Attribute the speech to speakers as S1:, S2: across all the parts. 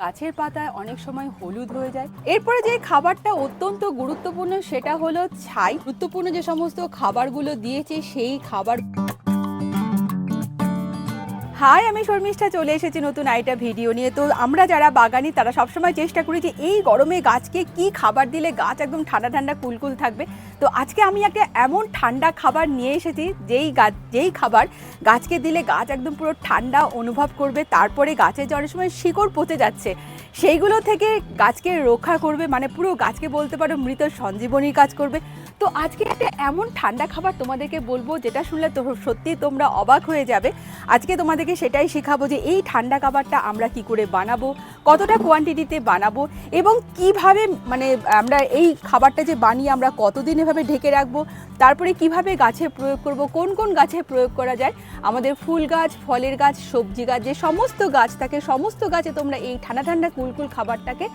S1: গাছের পাতায় অনেক সময় হলুদ হয়ে যায়। এরপরে যে খাবারটা অত্যন্ত গুরুত্বপূর্ণ সেটা হলো ছাই। গুরুত্বপূর্ণ যে সমস্ত খাবারগুলো দিয়েছে সেই খাবার হাই, আমি শর্মিষ্ঠা, চলে এসেছি নতুন আইটা ভিডিও নিয়ে। তো আমরা যারা বাগানি, তারা সবসময় চেষ্টা করি যে এই গরমে গাছকে কি খাবার দিলে গাছ একদম ঠান্ডা ঠান্ডা কুলকুল থাকবে। তো আজকে আমি একটা এমন ঠান্ডা খাবার নিয়ে এসেছি, যেই গাছ, যেই খাবার গাছকে দিলে গাছ একদম পুরো ঠান্ডা অনুভব করবে, তারপরে গাছের জ্বরের সময় শিকড় পচে যাচ্ছে। সেইগুলো থেকে গাছকে রক্ষা করবে মানে পুরো গাছকে বলতে পারো মৃত সঞ্জীবনীর কাজ করবে। তো আজকে একটা এমন ঠান্ডা খাবার তোমাদেরকে বলব, যেটা শুনলে তো সত্যি তোমরা অবাক হয়ে যাবে। আজকে তোমাদেরকে সেটাই শেখাবো যে এই ঠান্ডা খাবারটা আমরা কি করে বানাবো, কতটা কোয়ান্টিটিতে বানাবো এবং কীভাবে মানে আমরা এই খাবারটা যে বানিয়ে আমরা কতদিন এভাবে ঢেকে রাখব, তারপরে কীভাবে গাছে প্রয়োগ করব, কোন কোন গাছে প্রয়োগ করা যায়, আমাদের ফুল গাছ, ফলের গাছ, সবজি গাছ, যে সমস্ত গাছ থাকে, সমস্ত গাছে তোমরা এই ঠান্ডা ঠান্ডা কুলকুল খাবারটাকে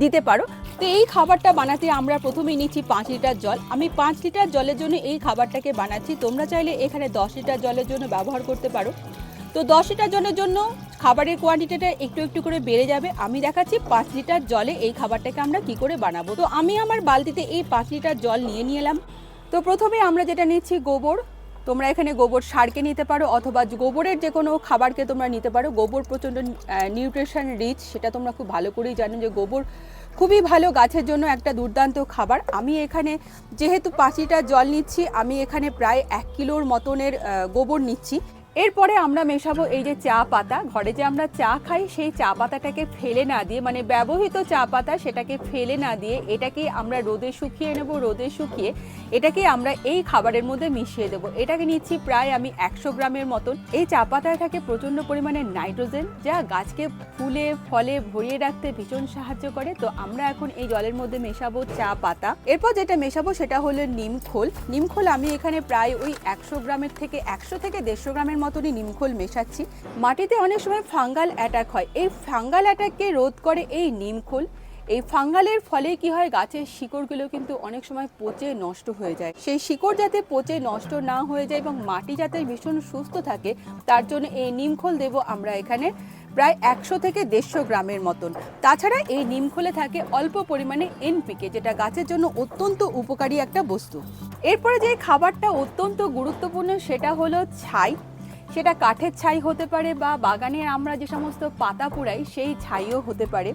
S1: দিতে পারো। তো এই খাবারটা বানাতে আমরা প্রথমেই নিচ্ছি পাঁচ লিটার জল। আমি পাঁচ লিটার জলের জন্য এই খাবারটাকে বানাচ্ছি। তোমরা চাইলে এখানে দশ লিটার জলের জন্য ব্যবহার করতে পারো। তো দশ লিটার জলের জন্য খাবারের কোয়ান্টিটিটা একটু একটু করে বেড়ে যাবে। আমি দেখাচ্ছি পাঁচ লিটার জলে এই খাবারটাকে আমরা কি করে বানাবো। তো আমি আমার বালতিতে এই পাঁচ লিটার জল নিয়ে এলাম তো প্রথমে আমরা যেটা নিচ্ছি গোবর। তোমরা এখানে গোবর সারকে নিতে পারো অথবা গোবরের যে কোনো খাবারকে তোমরা নিতে পারো। গোবর প্রচণ্ড নিউট্রিশন রিচ সেটা তোমরা খুব ভালো করেই জানো যে গোবর খুবই ভালো গাছের জন্য একটা দুর্দান্ত খাবার। আমি এখানে যেহেতু পাঁচিটা জল নিচ্ছি, আমি এখানে প্রায় এক কিলোর মতনের গোবর নিচ্ছি। এরপরে আমরা মেশাবো এই যে চা পাতা। ঘরে যে আমরা চা খাই, সেই চা পাতাটাকে ফেলে না দিয়ে মানে ব্যবহৃত চা পাতা সেটাকে ফেলে না দিয়ে, এটাকে আমরা রোদে শুকিয়ে নেব, রোদে শুকিয়ে এটাকে আমরা এই খাবারের মধ্যে মিশিয়ে দেবো। এটাকে নিচ্ছি প্রায় আমি একশো গ্রামের মতন। এই চা পাতায় থাকে প্রচণ্ড পরিমাণে নাইট্রোজেন, যা গাছকে ফুলে, ফলে ভরিয়ে রাখতে ভীষণ সাহায্য করে। তো আমরা এখন এই জলের মধ্যে মেশাবো চা পাতা। এরপর যেটা মেশাবো সেটা হলো নিমখোল। নিমখোল আমি এখানে প্রায় ওই একশো গ্রামের থেকে একশো থেকে দেড়শো গ্রামের মতনই নিমখোল মেশাচ্ছি। মাটিতে অনেক সময় ফাঙ্গাল অ্যাটাক হয়। এই ফাঙ্গাল অ্যাটাককে রোধ করে এই নিমখোল। এই ফাঙ্গালের ফলে কি হয়? গাছের শিকড়গুলো কিন্তু অনেক সময় পচে নষ্ট হয়ে যায়। সেই শিকড় যাতে পচে নষ্ট না হয়ে যায় এবং মাটি যাতে ভীষণ সুস্থ থাকে, তার জন্য এই নিমখোল দেব আমরা এখানে প্রায় একশো থেকে দেড়শো গ্রামের মতন। তাছাড়া এই নিমখোলে থাকে অল্প পরিমাণে এনপিকে যেটা গাছের জন্য অত্যন্ত উপকারী একটা বস্তু। এরপরে যে খাবারটা অত্যন্ত গুরুত্বপূর্ণ, সেটা হলো ছাই। সেটা কাঠের ছাই হতে পারে বা বাগানের আমরা যে সমস্ত পাতা পোড়াই, সেই ছাইও হতে পারে।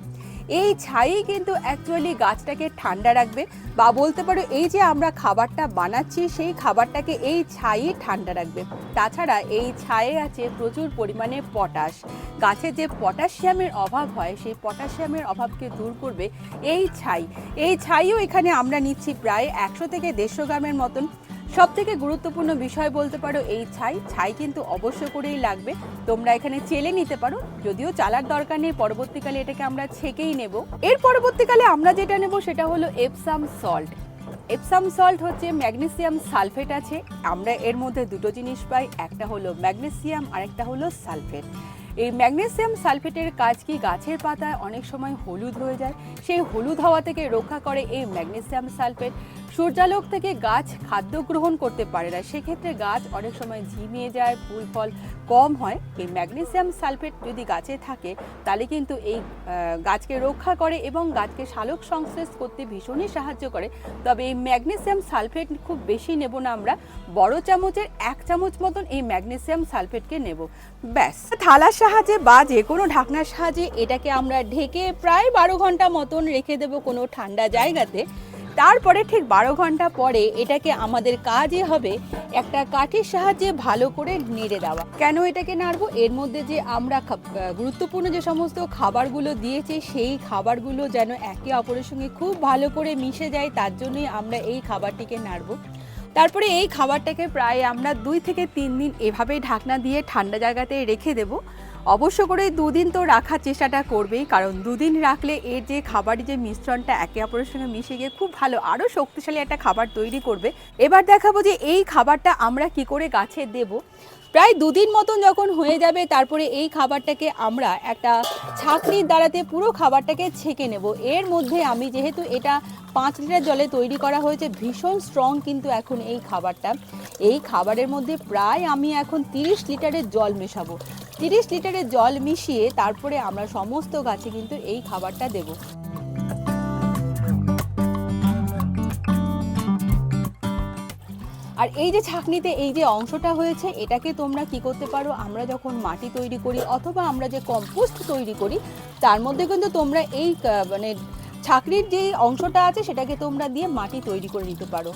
S1: এই ছাই কিন্তু অ্যাকচুয়ালি গাছটাকে ঠান্ডা রাখবে বা বলতে পারো এই যে আমরা খাবারটা বানাচ্ছি, সেই খাবারটাকে এই ছাই ঠান্ডা রাখবে। তাছাড়া এই ছায়ে আছে প্রচুর পরিমাণে পটাশ। গাছে যে পটাশিয়ামের অভাব হয়, সেই পটাশিয়ামের অভাবকে দূর করবে এই ছাই। এই ছাইও এখানে আমরা নিচ্ছি প্রায় একশো থেকে দেড়শো গ্রামের মতন। সব থেকে গুরুত্বপূর্ণ বিষয় বলতে পারো এই ছাই। ছাই কিন্তু অবশ্য করেই লাগবে। তোমরা এখানে চেলে নিতে পারো। যদিও চালার দরকার নেই, পরবর্তীকালে এটাকে আমরা ছেঁকেই নেব। এর পরবর্তীকালে আমরা যেটা নেব সেটা হলো এপসাম সল্ট। এপসাম সল্ট হচ্ছে ম্যাগনেসিয়াম সালফেট আছে। আমরা এর মধ্যে দুটো জিনিস পাই, একটা হলো ম্যাগনেসিয়াম আর একটা হলো সালফেট। এই ম্যাগনেসিয়াম সালফেটের কাজ কি? গাছের পাতায় অনেক সময় হলুদ হয়ে যায়। সেই হলুদ হওয়া থেকে রক্ষা করে এই ম্যাগনেসিয়াম সালফেট। সূর্যালোক থেকে গাছ খাদ্য গ্রহণ করতে পারে না। সেক্ষেত্রে গাছ অনেক সময় ঝিমিয়ে যায় ফুল ফল কম হয়। এই ম্যাগনেসিয়াম সালফেট যদি গাছে থাকে, তাহলে কিন্তু এই গাছকে রক্ষা করে এবং গাছকে সালোক সংশ্লেষ করতে ভীষণই সাহায্য করে। তবে এই ম্যাগনেসিয়াম সালফেট খুব বেশি নেব না আমরা। বড় চামচের এক চামচ মতন এই ম্যাগনেসিয়াম সালফেটকে নেব। ব্যাস। থালার সাহায্যে বা যে কোনো ঢাকনার সাহায্যে এটাকে আমরা ঢেকে প্রায় বারো ঘণ্টা মতন রেখে দেবো কোনো ঠান্ডা জায়গাতে। তারপরে ঠিক বারো ঘণ্টা পরে এটাকে আমাদের কাজই হবে একটা কাঠির সাহায্যে ভালো করে নেড়ে দেওয়া। কেন এটাকে নাড়বো? এর মধ্যে যে আমরা গুরুত্বপূর্ণ যে সমস্ত খাবারগুলো দিয়েছি, সেই খাবারগুলো যেন একে অপরের সঙ্গে খুব ভালো করে মিশে যায়, তার জন্যই আমরা এই খাবারটিকে নাড়বো। তারপরে এই খাবারটাকে প্রায় আমরা দুই থেকে তিন দিন এভাবেই ঢাকনা দিয়ে ঠান্ডা জায়গাতে রেখে দেব। অবশ্য করে দুদিন তো রাখার চেষ্টাটা করবেই, কারণ দুদিন রাখলে এর যে খাবারের যে মিশ্রণটা একে অপরের সঙ্গে মিশে গিয়ে খুব ভালো, আরও শক্তিশালী একটা খাবার তৈরি করবে। এবার দেখাবো যে এই খাবারটা আমরা কি করে গাছে দেব। প্রায় দুদিন মতন যখন হয়ে যাবে, তারপরে এই খাবারটাকে আমরা একটা ছাঁকনির দ্বারাতে পুরো খাবারটাকে ছেঁকে নেব। এর মধ্যে আমি যেহেতু এটা পাঁচ লিটার জলে তৈরি করা হয়েছে, ভীষণ স্ট্রং কিন্তু এখন এই খাবারটা। এই খাবারের মধ্যে প্রায় আমি এখন তিরিশ লিটারের জল মেশাবো। তিরিশ লিটারের জল মিশিয়ে তারপরে আমরা সমস্ত গাছে কিন্তু এই খাবারটা দেবো। আর এই যে ছাকনিতে এই যে অংশটা হয়েছে, এটাকে তোমরা কি করতে পারো? আমরা যখন মাটি তৈরি করি অথবা আমরা যে কম্পোস্ট তৈরি করি, তার মধ্যে কিন্তু তোমরা এই মানে ছাকনির যে অংশটা আছে, সেটাকে তোমরা দিয়ে মাটি তৈরি করে নিতে পারো।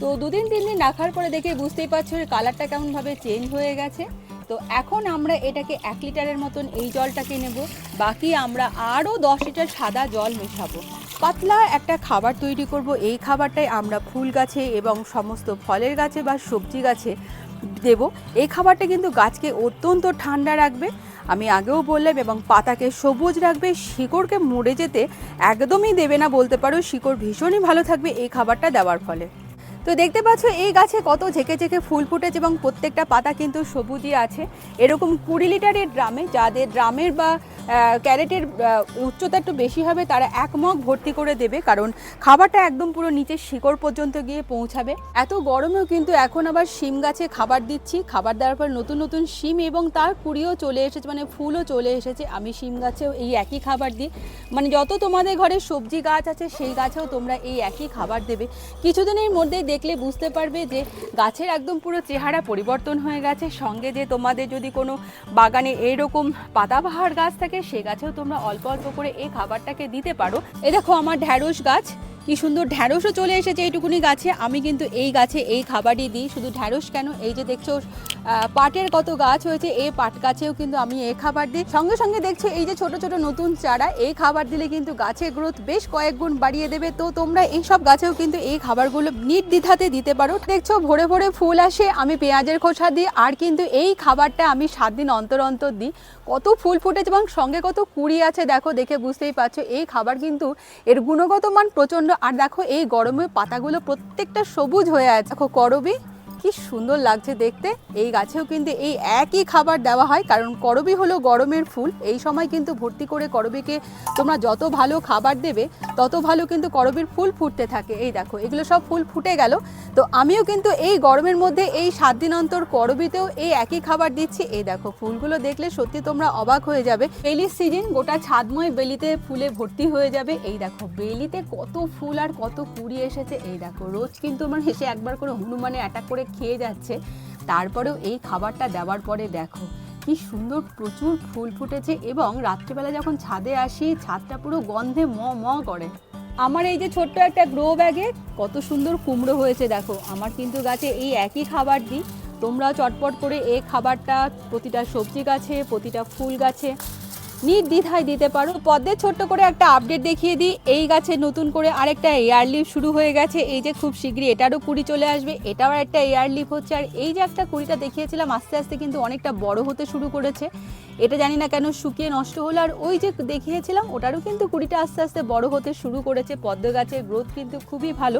S1: তো দুদিন, তিন দিন রাখার পরে দেখে বুঝতেই পারছ কালারটা কেমনভাবে চেঞ্জ হয়ে গেছে। তো এখন আমরা এটাকে এক লিটারের মতন এই জলটাকে নেব। বাকি আমরা আরও দশ লিটার সাদা জল মেশাবো। পাতলা একটা খাবার তৈরি করব। এই খাবারটাই আমরা ফুল গাছে এবং সমস্ত ফলের গাছে বা সবজি গাছে দেব। এই খাবারটা কিন্তু গাছকে অত্যন্ত ঠান্ডা রাখবে। আমি আগেও বললাম এবং পাতাকে সবুজ রাখবে। শিকড়কে মরে যেতে একদমই দেবে না বলতে পারো। শিকড় ভীষণই ভালো থাকবে এই খাবারটা দেওয়ার ফলে। তো দেখতে পাচ্ছ, এই গাছে কত ঝেঁকে ঝেঁকে ফুল ফুটেছে এবং প্রত্যেকটা পাতা কিন্তু সবুজই আছে। এরকম কুড়ি লিটারের ড্রামে, যাদের ড্রামের বা ক্যারেটের উচ্চতা একটু বেশি হবে, তারা এক মগ ভর্তি করে দেবে, কারণ খাবারটা একদম পুরো নিচের শিকড় পর্যন্ত গিয়ে পৌঁছাবে। এত গরমেও কিন্তু এখন আবার শিম গাছে খাবার দিচ্ছি। খাবার দেওয়ার পর নতুন নতুন শিম এবং তার কুড়িও চলে এসেছে মানে ফুলও চলে এসেছে। আমি শিম গাছেও এই একই খাবার দিই। মানে যত তোমাদের ঘরে সবজি গাছ আছে, সেই গাছেও তোমরা এই একই খাবার দেবে। কিছুদিনের মধ্যেই দেখলে বুঝতে পারবে যে গাছের একদম পুরো চেহারা পরিবর্তন হয়ে গেছে। সঙ্গে যে তোমাদের যদি কোনো বাগানে এইরকম পাতাবাহার গাছ থাকে, সে গাছেও তোমরা অল্প অল্প করে এই খাবারটাকে দিতে পারো। এ দেখো আমার ঢ্যাঁড়স গাছ। কি সুন্দর ঢ্যাঁড়সও চলে এসেছে এইটুকুনি গাছে। আমি কিন্তু এই গাছে এই খাবারই দিই, শুধু ঢ্যাঁড়স কেন? এই যে দেখছ পাটের কত গাছ হয়েছে, এই পাট গাছেও কিন্তু আমি এই খাবার দিই। সঙ্গে সঙ্গে দেখছ, এই যে ছোট ছোট নতুন চারা, এই খাবার দিলে কিন্তু গাছের গ্রোথ বেশ কয়েক গুণ বাড়িয়ে দেবে। তো তোমরা এই সব গাছেও কিন্তু এই খাবারগুলো নির্দ্বিধাতে দিতে পারো। দেখছ, ভোরে ভোরে ফুল আসে, আমি পেঁয়াজের খোসা দিই, আর কিন্তু এই খাবারটা আমি সাত দিন অন্তর অন্তর দিই। কত ফুল ফুটেছে এবং সঙ্গে কত কুড়ি আছে, দেখো, দেখে বুঝতেই পারছ, এই খাবার কিন্তু এর গুণগত মান প্রচণ্ড আর দেখো এই গরমে পাতাগুলো প্রত্যেকটা সবুজ হয়ে আছে। দেখো করবি? কি সুন্দর লাগছে দেখতে। এই গাছেও কিন্তু এই একই খাবার দেওয়া হয়, কারণ করবি হলো গরমের ফুল। এই সময় কিন্তু ভর্তি করে করবিকে তোমরা যত ভালো খাবার দেবে, তত ভালো কিন্তু করবির ফুল ফুটতে থাকে। এই দেখো, এগুলো সব ফুল ফুটে গেল। তো আমিও কিন্তু এই গরমের মধ্যে এই সাত দিন অন্তর করবিতেও এই একই খাবার দিচ্ছি। এই দেখো, ফুলগুলো দেখলে সত্যি তোমরা অবাক হয়ে যাবে। বেলির সিজন, গোটা ছাদময় বেলিতে ফুলে ভর্তি হয়ে যাবে। এই দেখো, বেলিতে কত ফুল আর কত কুড়ি এসেছে। এই দেখো, রোজ কিন্তু আমার হেসে একবার করে হনুমানে অ্যাটাক করে খেয়ে যাচ্ছে। তারপরেও এই খাবারটা দেওয়ার পরে দেখো, কি সুন্দর প্রচুর ফুল ফুটেছে এবং রাত্রিবেলা যখন ছাদে আসি, ছাদটা পুরো গন্ধে ম ম করে। আমার এই যে ছোট্ট একটা গ্রো ব্যাগে কত সুন্দর কুমড়ো হয়েছে দেখো। আমার কিন্তু গাছে এই একই খাবার দিই। তোমরাও চটপট করে এই খাবারটা, প্রতিটা সবজি গাছে, প্রতিটা ফুল গাছে। নির্দ্বিধায় দিতে পারো। পদ্মের ছোট্ট করে একটা আপডেট দেখিয়ে দিই। এই গাছে নতুন করে আরেকটা এয়ার লিফ শুরু হয়ে গেছে। এই যে খুব শীঘ্রই এটারও কুড়ি চলে আসবে। এটাও একটা এয়ার লিফ হচ্ছে। আর এই যে একটা কুড়িটা দেখিয়েছিলাম, আস্তে আস্তে কিন্তু অনেকটা বড় হতে শুরু করেছে। এটা জানি না কেন শুকিয়ে নষ্ট হলো, আর ওই যে দেখিয়েছিলাম, ওটারও কিন্তু কুড়িটা আস্তে আস্তে বড় হতে শুরু করেছে। পদ্ম গাছের গ্রোথ কিন্তু খুবই ভালো।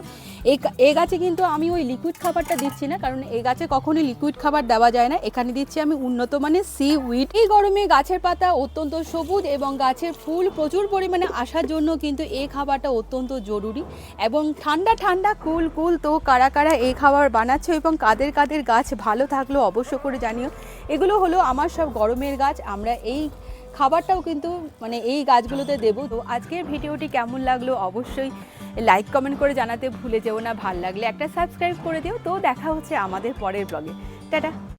S1: এ গাছে কিন্তু আমি ওই লিকুইড খাবারটা দিচ্ছি না, কারণ এ গাছে কখনোই লিকুইড খাবার দেওয়া যায় না। এখানে দিচ্ছি আমি উন্নত মানের সি উইড এই গরমে গাছের পাতা অত্যন্ত সবুজ এবং গাছের ফুল প্রচুর পরিমাণে আসার জন্য কিন্তু এই খাবারটা অত্যন্ত জরুরি। এবং ঠান্ডা ঠান্ডা, কুল কুল তো কারা কারা এই খাবার বানাচ্ছে এবং কাদের কাদের গাছ ভালো থাকল অবশ্য করে জানিও। এগুলো হলো আমার সব গরমের গাছ। আমরা এই খাবারটাও কিন্তু মানে এই গাছগুলোতে দেবো। তো আজকের ভিডিওটি কেমন লাগল অবশ্যই লাইক কমেন্ট করে জানাতে ভুলে যেও না, ভালো লাগলে একটা সাবস্ক্রাইব করে দিও। তো দেখা হচ্ছে আমাদের পরের ব্লগে টাটা!